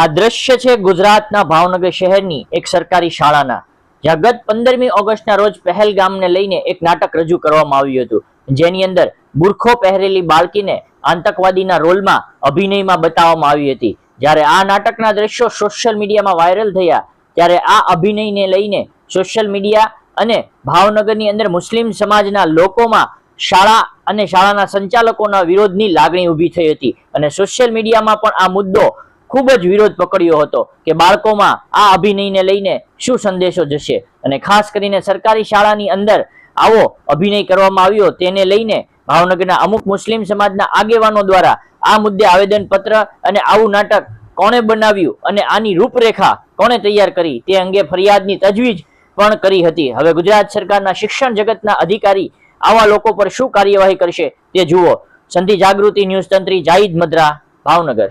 આ દ્રશ્ય છે ગુજરાતના ભાવનગર શહેરની એક સરકારી શાળાના, જ્યાં ગત પંદરમી ઓગસ્ટના રોજ પહેલગામને લઈને એક નાટક રજૂ કરવામાં આવ્યું હતું. જેની અંદર બુરખો પહેરેલી બાળકીને આતંકવાદીના રોલમાં અભિનયમાં બતાવવામાં આવી હતી. જ્યારે આ નાટકના દ્રશ્યો સોશિયલ મીડિયામાં વાયરલ થયા, ત્યારે આ અભિનયને લઈને સોશિયલ મીડિયા અને ભાવનગરની અંદર મુસ્લિમ સમાજના લોકોમાં શાળા અને શાળાના સંચાલકોના વિરોધની લાગણી ઊભી થઈ હતી. અને સોશિયલ મીડિયામાં પણ આ મુદ્દો ખૂબ જ વિરોધ પકડ્યો હતો કે બાળકોમાં આ અભિનયને લઈને શું સંદેશો જશે? અને ખાસ કરીને સરકારી શાળાની અંદર આવો અભિનય કરવામાં આવ્યો તેને લઈને ભાવનગરના અમુક મુસ્લિમ સમાજના આગેવાનો દ્વારા આ મુદ્દે આવેદનપત્ર અને આવું નાટક કોણે બનાવ્યું અને આની રૂપરેખા કોણે તૈયાર કરી તે અંગે ફરિયાદની તજવીજ પણ કરી હતી. હવે ગુજરાત સરકારના શિક્ષણ જગતના અધિકારી આવા લોકો પર શું કાર્યવાહી કરશે તે જુઓ. સંધિ જાગૃતિ ન્યૂઝ તંત્રી જાહિદ મદ્રા, ભાવનગર.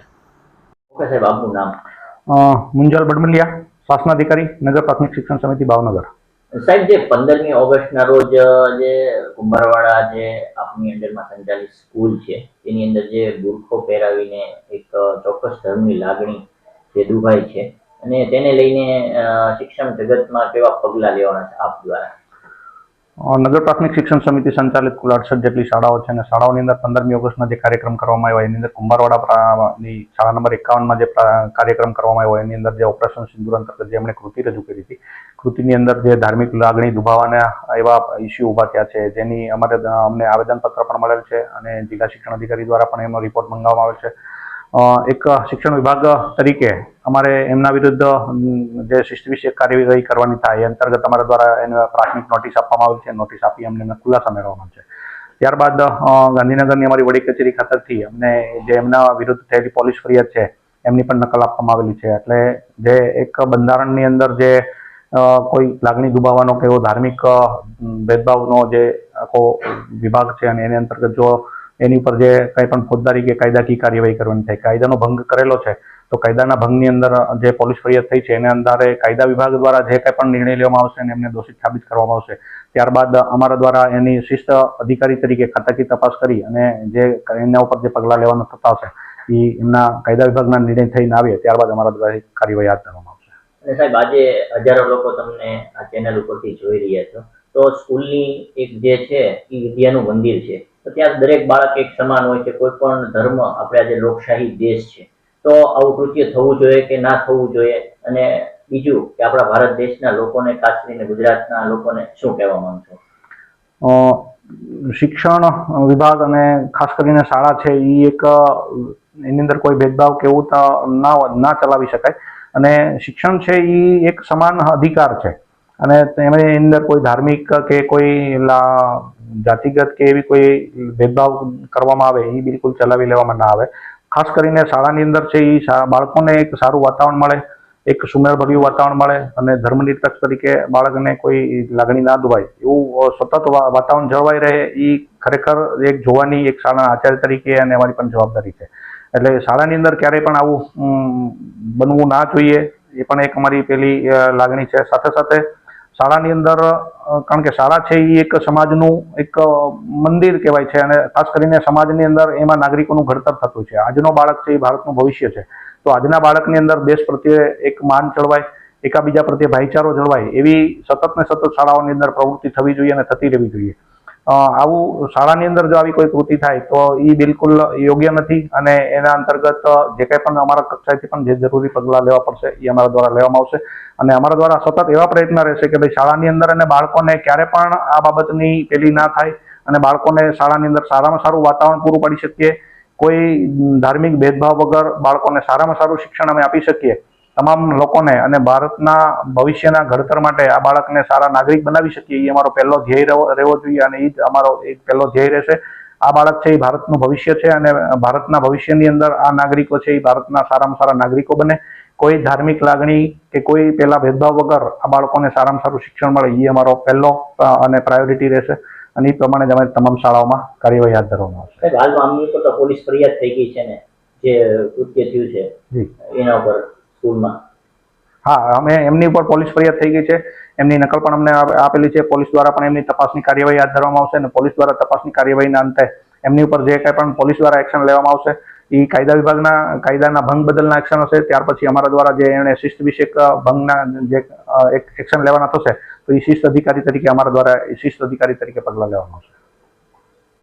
સાહેબ આપનું નામ? મુંજલ બડમલિયા શાસનાધિકારી નગર પ્રાથમિક શિક્ષણ સમિતિ ભાવનગર. સાહેબ જે પંદરમી ઓગસ્ટના રોજ જે કુંભારવાડા જે આપની અંડરમાં સંચાલિત સ્કૂલ છે તેની અંદર જે બુરખો પહેરાવીને એક ચોક્કસ ધર્મની લાગણી જે દુભાઈ છે અને તેને લઈને શિક્ષણ જગતમાં કેવા પગલાં લેવાના છે આપ દ્વારા? નગર પ્રાથમિક શિક્ષણ સમિતિ સંચાલિત કુલ અડસઠ જેટલી શાળાઓ છે અને શાળાઓની અંદર પંદરમી ઓગસ્ટના જે કાર્યક્રમ કરવામાં આવ્યો, એની અંદર કુંભારવાડા પ્રા- શાળા નંબર એકાવનમાં જે કાર્યક્રમ કરવામાં આવ્યો, એની અંદર જે ઓપરેશન સિંદુર અંતર્ગત જે એમણે કૃતિ રજૂ કરી હતી. કૃતિની અંદર જે ધાર્મિક લાગણી દુભાવાના એવા ઇસ્યુ ઊભા થયા છે, જેની અમારે, અમને આવેદનપત્ર પણ મળેલ છે અને જિલ્લા શિક્ષણ અધિકારી દ્વારા પણ એનો રિપોર્ટ મંગાવવામાં આવેલ છે. એક શિક્ષણ વિભાગ તરીકે અમારે એમના વિરુદ્ધ જે શિસ્ત વિશે કાર્યવાહી કરવાની થાય એ અંતર્ગત અમારા દ્વારા એને પ્રાથમિક નોટિસ આપવામાં આવી છે. નોટિસ આપી અમને એમના ખુલાસા મેળવવાનો છે. ત્યારબાદ ગાંધીનગરની અમારી વડી કચેરી ખાતરથી અમને જે એમના વિરુદ્ધ થયેલી પોલીસ ફરિયાદ છે, એમની પણ નકલ આપવામાં આવેલી છે. એટલે જે એક બંધારણની અંદર જે કોઈ લાગણી દુભાવવાનો કે એવો ધાર્મિક ભેદભાવનો જે આખો વિભાગ છે અને એની અંતર્ગત જો એની ઉપર જે કંઈ પણ ફોજદારી કે કાયદાકીય કાર્યવાહી કરવાની થાય, કાયદાનો ભંગ કરેલો છે, તો કાયદાના ભંગની અંદર જે પોલીસ ફરિયાદ થઈ છે, એને અંધારે કાયદા વિભાગ દ્વારા જે કંઈ પણ નિર્ણય લેવામાં આવશે અને એમને દોષિત સાબિત કરવામાં આવશે. ત્યારબાદ અમારા દ્વારા એની શિસ્ત અધિકારી તરીકે ખાતાકીય તપાસ કરી અને જે એના ઉપર જે પગલાં લેવાના થતા હશે એ એમના કાયદા વિભાગના નિર્ણય થઈને આવે ત્યારબાદ અમારા દ્વારા કાર્યવાહી હાથ ધરવામાં આવશે. સાહેબ, આજે હજારો લોકો તમને આ ચેનલ ઉપરથી જોઈ રહ્યા છો. તો સ્કૂલની એક જે છે એ વિદ્યાનું મંદિર છે. તો ત્યાં દરેક બાળક એક સમાન હોય છે, કોઈ પણ ધર્મ આપણે આજે લોકશાહી દેશ છે. તો આવું કૃત્ય થવું જોઈએ કે ના થવું જોઈએ? અને બીજું કે આપણા ભારત દેશના લોકોને, ખાસ કરીને ગુજરાતના લોકોને શું કહેવા માંગશો? શિક્ષણ વિભાગ અને ખાસ કરીને શાળા છે એ એક, એની અંદર કોઈ ભેદભાવ કે એવું તો ના ના ચલાવી શકાય. અને શિક્ષણ છે એ એક સમાન અધિકાર છે. અને તેમાં એની અંદર કોઈ ધાર્મિક કે કોઈ જાતિગત કે એવી કોઈ ભેદભાવ કરવામાં આવે એ બિલકુલ ચલાવી લેવામાં ના આવે. ખાસ કરીને શાળાની અંદર છે એ બાળકોને એક સારું વાતાવરણ મળે, એક સુમેળભર્યું વાતાવરણ મળે અને ધર્મનિરપેક્ષ તરીકે બાળકને કોઈ લાગણી ના દુભાય એવું સતત વાતાવરણ જળવાઈ રહે એ ખરેખર એક જોવાની એક શાળાના આચાર્ય તરીકે અને અમારી પણ જવાબદારી છે. એટલે શાળાની અંદર ક્યારેય પણ આવું બનવું ના જોઈએ, એ પણ એક અમારી પેલી લાગણી છે. સાથે સાથે શાળાની અંદર કારણ કે શાળા છે એ એક સમાજનું એક મંદિર કહેવાય છે અને ખાસ કરીને સમાજની અંદર એમાં નાગરિકોનું ઘડતર થતું છે. આજનો બાળક છે એ ભારતનું ભવિષ્ય છે. તો આજના બાળકની અંદર દેશ પ્રત્યે એક માન ચળવાય એકાબીજા પ્રત્યે ભાઈચારો જળવાય, એવી સતત ને સતત શાળાઓની અંદર પ્રવૃત્તિ થવી જોઈએ અને થતી રહેવી જોઈએ. આવું શાળાની અંદર જો આવી કોઈ કૃતિ થાય, તો એ બિલકુલ યોગ્ય નથી અને એના અંતર્ગત જે કંઈ પણ અમારા કક્ષાએથી પણ જે જરૂરી પગલાં લેવા પડશે એ અમારા દ્વારા લેવામાં આવશે. અને અમારા દ્વારા સતત એવા પ્રયત્ન રહેશે કે ભાઈ શાળાની અંદર અને બાળકોને ક્યારે પણ આ બાબતની પેલી ના થાય અને બાળકોને શાળાની અંદર સારામાં સારું વાતાવરણ પૂરું પાડી શકીએ. કોઈ ધાર્મિક ભેદભાવ વગર બાળકોને સારામાં સારું શિક્ષણ અમે આપી શકીએ. તમામ લોકોને અને ભારતના ભવિષ્યના ઘડતર માટે આ બાળકને સારા નાગરિક બનાવી શકીએ એ અમારો પહેલો ધ્યેય રહેવો જોઈએ અને એ જ અમારો એક પહેલો ધ્યેય રહેશે. આ બાળક છે એ ભારતનું ભવિષ્ય છે અને ભારતના ભવિષ્યની અંદર આ નાગરિકો છે એ ભારતના સારામાં સારા નાગરિકો બને. કોઈ ધાર્મિક લાગણી કે કોઈ પેલા ભેદભાવ વગર આ બાળકોને સારામાં સારું શિક્ષણ મળે એ અમારો પહેલો અને પ્રાયોરિટી રહેશે. અને એ પ્રમાણે જ અમે તમામ શાળાઓમાં કાર્યવાહી હાથ ધરવામાં આવશે. હાલ તો પોલીસ ફરિયાદ થઈ ગઈ છે ને જે કૃત્ય થયું છે એના ઉપર. સ્કૂલમાં. હા, અમે એમની ઉપર પોલીસ ફરિયાદ થઈ ગઈ છે. એમની નકલ પણ અમને આપ- આપેલી છે. પોલીસ દ્વારા પણ એમની તપાસની કાર્યવાહી હાથ ધરવામાં આવશે અને પોલીસ દ્વારા તપાસની કાર્યવાહીના અંતે એમની ઉપર જે કંઈ પણ પોલીસ દ્વારા એક્શન લેવામાં આવશે એ કાયદા વિભાગના, કાયદાના ભંગ બદલના એક્શન હશે. ત્યાર પછી અમારા દ્વારા જે એણે શિસ્ત વિષયક ભંગના જે એક્શન લેવાના થશે, તો એ શિસ્ત અધિકારી તરીકે અમારા દ્વારા શિસ્ત અધિકારી તરીકે પગલાં લેવામાં આવશે.